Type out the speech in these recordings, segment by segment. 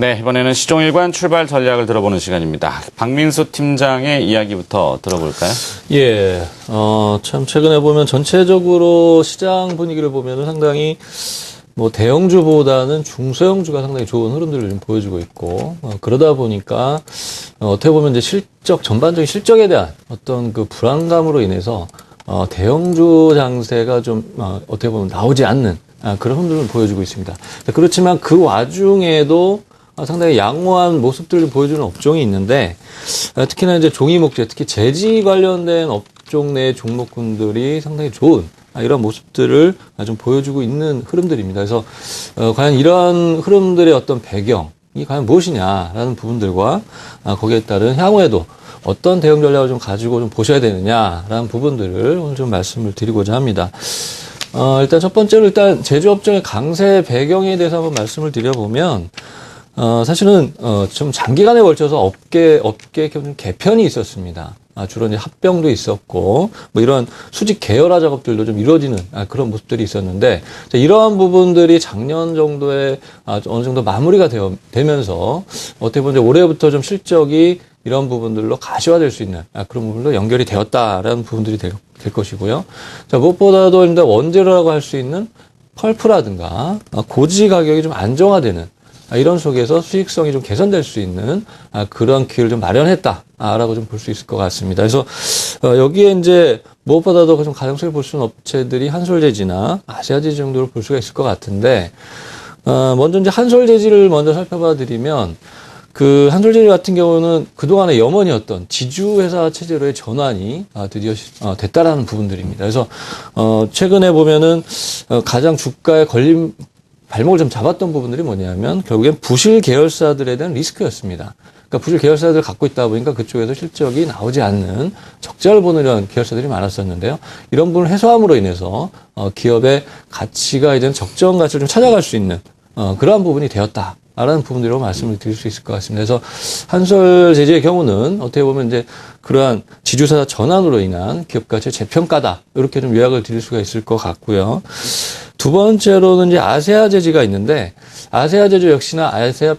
네, 이번에는 시종일관 출발 전략을 들어보는 시간입니다. 박민수 팀장의 이야기부터 들어볼까요? 예, 어, 참, 최근에 보면 전체적으로 시장 분위기를 보면 상당히 뭐 대형주보다는 중소형주가 상당히 좋은 흐름들을 좀 보여주고 있고, 어, 그러다 보니까 어, 어떻게 보면 이제 실적, 전반적인 실적에 대한 어떤 그 불안감으로 인해서 어, 대형주 장세가 좀 어, 어떻게 보면 나오지 않는 아, 그런 흐름들을 보여주고 있습니다. 그렇지만 그 와중에도 아, 상당히 양호한 모습들을 보여주는 업종이 있는데 아, 특히나 이제 종이 목재, 특히 재지 관련된 업종 내 종목군들이 상당히 좋은 아, 이런 모습들을 아, 좀 보여주고 있는 흐름들입니다. 그래서 어, 과연 이런 흐름들의 어떤 배경 이 과연 무엇이냐라는 부분들과 아, 거기에 따른 향후에도 어떤 대응 전략을 좀 가지고 좀 보셔야 되느냐라는 부분들을 오늘 좀 말씀을 드리고자 합니다. 어, 일단 첫 번째로 일단 제조업종의 강세 배경에 대해서 한번 말씀을 드려보면 어, 사실은, 어, 좀 장기간에 걸쳐서 업계, 업계 좀 개편이 있었습니다. 아, 주로 이제 합병도 있었고, 뭐 이런 수직 계열화 작업들도 좀 이루어지는 아, 그런 모습들이 있었는데, 자, 이러한 부분들이 작년 정도에 아, 어느 정도 마무리가 되어, 되면서, 어떻게 보면 올해부터 좀 실적이 이런 부분들로 가시화될 수 있는 아, 그런 부분으로 연결이 되었다라는 부분들이 될, 될 것이고요. 자, 무엇보다도 일단 원재료라고 할 수 있는 펄프라든가 아, 고지 가격이 좀 안정화되는 아, 이런 속에서 수익성이 좀 개선될 수 있는 아, 그런 기회를 좀 마련했다라고 좀 볼 수 있을 것 같습니다. 그래서 어, 여기에 이제 무엇보다도 좀 가능성을 볼 수 있는 업체들이 한솔재지나 아시아재지 정도로 볼 수가 있을 것 같은데 어, 먼저 이제 한솔재지를 먼저 살펴봐 드리면 그 한솔재지 같은 경우는 그동안의 염원이었던 지주회사 체제로의 전환이 아, 드디어 시- 어, 됐다라는 부분들입니다. 그래서 어, 최근에 보면은 어, 가장 주가에 걸림 발목을 좀 잡았던 부분들이 뭐냐면 결국엔 부실 계열사들에 대한 리스크였습니다. 그러니까 부실 계열사들을 갖고 있다 보니까 그쪽에서 실적이 나오지 않는 적자를 보는 이런 계열사들이 많았었는데요. 이런 부분을 해소함으로 인해서 어, 기업의 가치가 이제 적정 가치를 좀 찾아갈 수 있는 어, 그러한 부분이 되었다. 라는 부분들로 말씀을 드릴 수 있을 것 같습니다. 그래서 한솔 제재의 경우는 어떻게 보면 이제 그러한 지주사 전환으로 인한 기업 가치의 재평가다. 이렇게 좀 요약을 드릴 수가 있을 것 같고요. 두 번째로는 이제 아세아 제지가 있는데 아세아 제주 역시나 아세아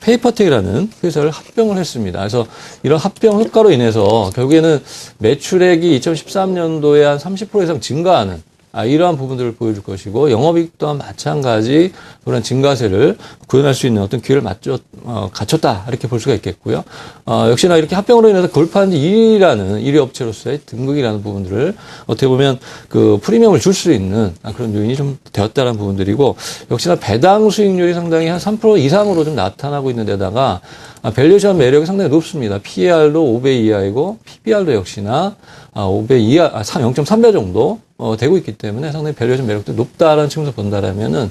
페이퍼텍이라는 회사를 합병을 했습니다. 그래서 이런 합병 효과로 인해서 결국에는 매출액이 2013년도에 한 30% 이상 증가하는 아, 이러한 부분들을 보여줄 것이고 영업이익 또한 마찬가지 그런 증가세를 구현할 수 있는 어떤 기회를 맞춰 어, 갖췄다 이렇게 볼 수가 있겠고요. 어, 역시나 이렇게 합병으로 인해서 골프한 지 1위라는 1위 업체로서의 등극이라는 부분들을 어떻게 보면 그 프리미엄을 줄 수 있는 아, 그런 요인이 좀 되었다는 부분들이고 역시나 배당 수익률이 상당히 한 3% 이상으로 좀 나타나고 있는 데다가 아, 밸류션 매력이 상당히 높습니다. PER도 5배 이하이고 PBR도 역시나 아, 5배 이하, 아, 0.3배 정도 어, 되고 있기 때문에 상당히 밸류션 매력도 높다라는 측면에서 본다라면은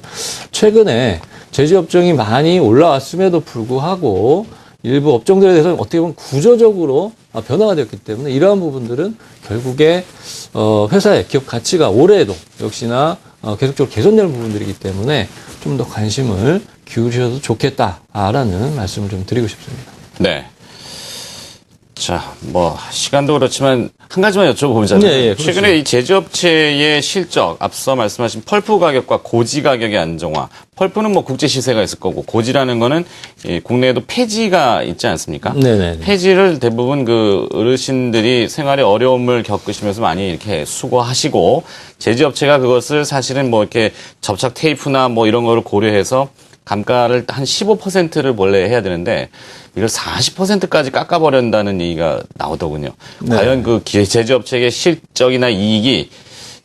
최근에 제조업종이 많이 올라왔음에도 불구하고 일부 업종들에 대해서 어떻게 보면 구조적으로 아, 변화가 되었기 때문에 이러한 부분들은 결국에 어, 회사의 기업 가치가 올해에도 역시나 어, 계속적으로 개선되는 부분들이기 때문에 좀 더 관심을 기울이셔도 좋겠다라는 말씀을 좀 드리고 싶습니다. 네. 자, 뭐 시간도 그렇지만 한 가지만 여쭤보자면 예, 예, 그렇죠. 최근에 이 제조업체의 실적 앞서 말씀하신 펄프 가격과 고지 가격의 안정화. 펄프는 뭐 국제 시세가 있을 거고 고지라는 거는 이 국내에도 폐지가 있지 않습니까? 네네. 폐지를 대부분 그 어르신들이 생활에 어려움을 겪으시면서 많이 이렇게 수고하시고 제조업체가 그것을 사실은 뭐 이렇게 접착 테이프나 뭐 이런 거를 고려해서 감가를 한 15%를 원래 해야 되는데 이걸 40%까지 깎아버린다는 얘기가 나오더군요. 과연 그 기- 제조업체의 실적이나 이익이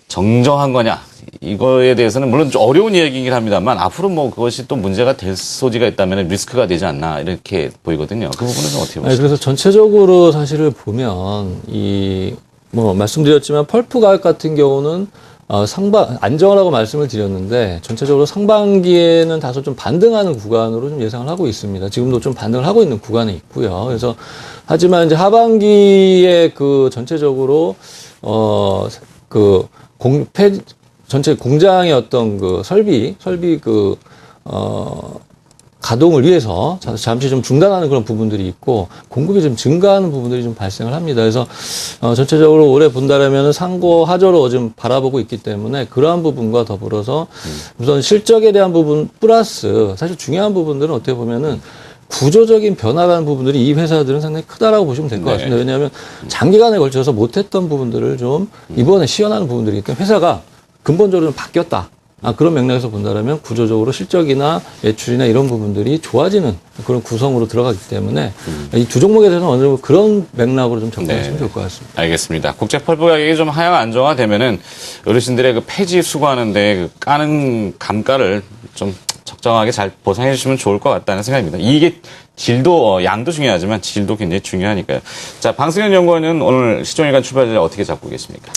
정정한 거냐? 이거에 대해서는 물론 좀 어려운 이야기이긴 합니다만 앞으로 뭐 그것이 또 문제가 될 소지가 있다면 리스크가 되지 않나 이렇게 보이거든요. 그 부분은 좀 어떻게 보세요? 그래서 전체적으로 사실을 보면 이 뭐 말씀드렸지만 펄프 가격 같은 경우는 어, 상반 안정화라고 말씀을 드렸는데 전체적으로 상반기에는 다소 좀 반등하는 구간으로 좀 예상을 하고 있습니다. 지금도 좀 반등을 하고 있는 구간에 있고요. 그래서 하지만 이제 하반기에 그 전체적으로 어그 폐 전체 공장의 어떤 그 설비 설비 그 어 가동을 위해서 자- 잠시 좀 중단하는 그런 부분들이 있고 공급이 좀 증가하는 부분들이 좀 발생을 합니다. 그래서 어, 전체적으로 올해 본다라면은 상고 하저로 좀 바라보고 있기 때문에 그러한 부분과 더불어서 우선 실적에 대한 부분 플러스 사실 중요한 부분들은 어떻게 보면은 구조적인 변화라는 부분들이 이 회사들은 상당히 크다라고 보시면 될것 네. 같습니다. 왜냐하면 장기간에 걸쳐서 못했던 부분들을 좀 이번에 시연하는 부분들이기 때문에 회사가 근본적으로 좀 바뀌었다. 아, 그런 맥락에서 본다면 구조적으로 실적이나 매출이나 이런 부분들이 좋아지는 그런 구성으로 들어가기 때문에 이두 종목에 대해서는 어느 정도 그런 맥락으로 좀 접근하시면 네. 좋을 것 같습니다. 알겠습니다. 국제 펄프 가격이 좀 하향 안정화되면은 어르신들의 그 폐지 수거하는데 그 까는 감가를 좀 적정하게 잘 보상해 주시면 좋을 것 같다는 생각입니다. 이게 질도 어, 양도 중요하지만 질도 굉장히 중요하니까요. 자, 방승현 연구원은 오늘 시종일관 출발을 어떻게 잡고 계십니까?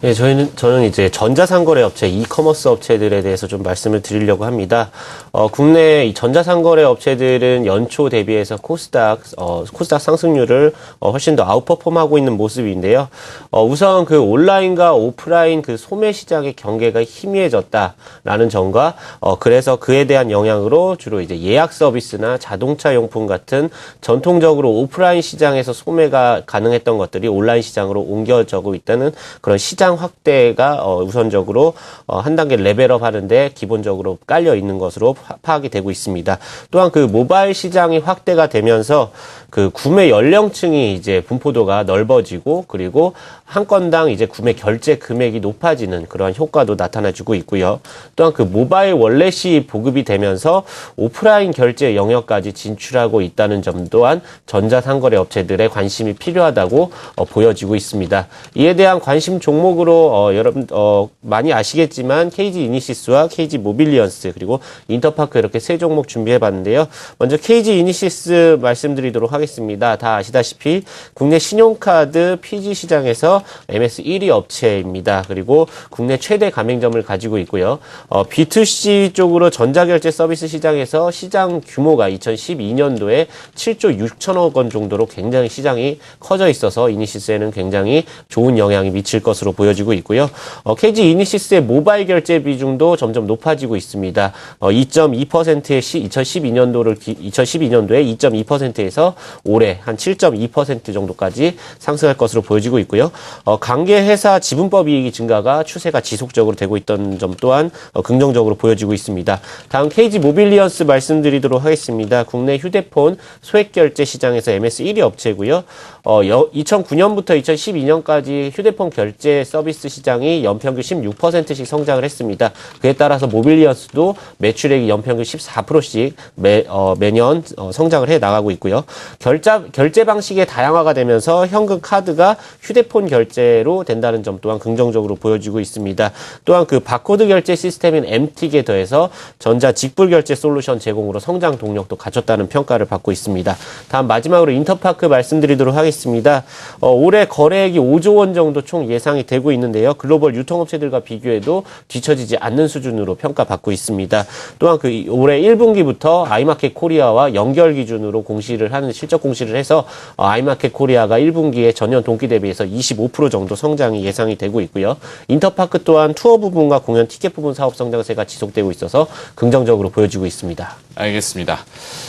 네, 저희는 저는 이제 전자상거래 업체, 이커머스 업체들에 대해서 좀 말씀을 드리려고 합니다. 어, 국내 이 전자상거래 업체들은 연초 대비해서 코스닥 어, 코스닥 상승률을 어, 훨씬 더 아웃퍼폼하고 있는 모습인데요. 어, 우선 그 온라인과 오프라인 그 소매 시장의 경계가 희미해졌다라는 점과 어, 그래서 그에 대한 영향으로 주로 이제 예약 서비스나 자동차 용품 같은 전통적으로 오프라인 시장에서 소매가 가능했던 것들이 온라인 시장으로 옮겨져고 있다는 그런 시장 확대가 어, 우선적으로 어, 한 단계 레벨업 하는데 기본적으로 깔려 있는 것으로 파- 파악이 되고 있습니다. 또한 그 모바일 시장이 확대가 되면서 그 구매 연령층이 이제 분포도가 넓어지고 그리고 한 건당 이제 구매 결제 금액이 높아지는 그러한 효과도 나타나주고 있고요. 또한 그 모바일 월렛이 보급이 되면서 오프라인 결제 영역까지 진출하고 있다는 점 또한 전자상거래 업체들의 관심이 필요하다고 어, 보여지고 있습니다. 이에 대한 관심 종목 으로 어, 여러분 어, 많이 아시겠지만 KG 이니시스와 KG 모빌리언스 그리고 인터파크 이렇게 세 종목 준비해봤는데요. 먼저 KG 이니시스 말씀드리도록 하겠습니다. 다 아시다시피 국내 신용카드 PG 시장에서 MS 1위 업체입니다. 그리고 국내 최대 가맹점을 가지고 있고요. 어, B2C 쪽으로 전자결제 서비스 시장에서 시장 규모가 2012년도에 7조 6천억 원 정도로 굉장히 시장이 커져 있어서 이니시스에는 굉장히 좋은 영향이 미칠 것으로 보 여지고 있고요. 어, KG 이니시스의 모바일 결제 비중도 점점 높아지고 있습니다. 어, 2.2%의 시, 2012년도를 2012년도에 2.2%에서 올해 한 7.2% 정도까지 상승할 것으로 보여지고 있고요. 어, 관계 회사 지분법 이익이 증가가 추세가 지속적으로 되고 있던 점 또한 어, 긍정적으로 보여지고 있습니다. 다음 KG 모빌리언스 말씀드리도록 하겠습니다. 국내 휴대폰 소액 결제 시장에서 MS 1위 업체고요. 어, 2009년부터 2012년까지 휴대폰 결제 서비스 시장이 연평균 16%씩 성장을 했습니다. 그에 따라서 모빌리언스도 매출액이 연평균 14%씩 매, 어, 매년 어, 성장을 해 나가고 있고요. 결자, 결제 방식의 다양화가 되면서 현금 카드가 휴대폰 결제로 된다는 점 또한 긍정적으로 보여지고 있습니다. 또한 그 바코드 결제 시스템인 MT에 더해서 전자 직불 결제 솔루션 제공으로 성장 동력도 갖췄다는 평가를 받고 있습니다. 다음 마지막으로 인터파크 말씀드리도록 하겠습니다. 어, 올해 거래액이 5조 원 정도 총 예상이 되고 있는데요. 글로벌 유통업체들과 비교해도 뒤처지지 않는 수준으로 평가받고 있습니다. 또한 그 올해 1분기부터 아이마켓 코리아와 연결 기준으로 공시를 하는 실적 공시를 해서 어, 아이마켓 코리아가 1분기에 전년 동기 대비해서 25% 정도 성장이 예상이 되고 있고요. 인터파크 또한 투어 부분과 공연 티켓 부분 사업 성장세가 지속되고 있어서 긍정적으로 보여지고 있습니다. 알겠습니다.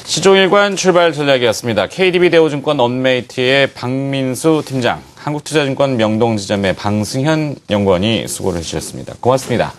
시종일관 출발 전략이었습니다. KDB 대우증권 언메이트의 박민수 팀장, 한국투자증권 명동지점의 방승현 연구원이 수고를 해주셨습니다. 고맙습니다.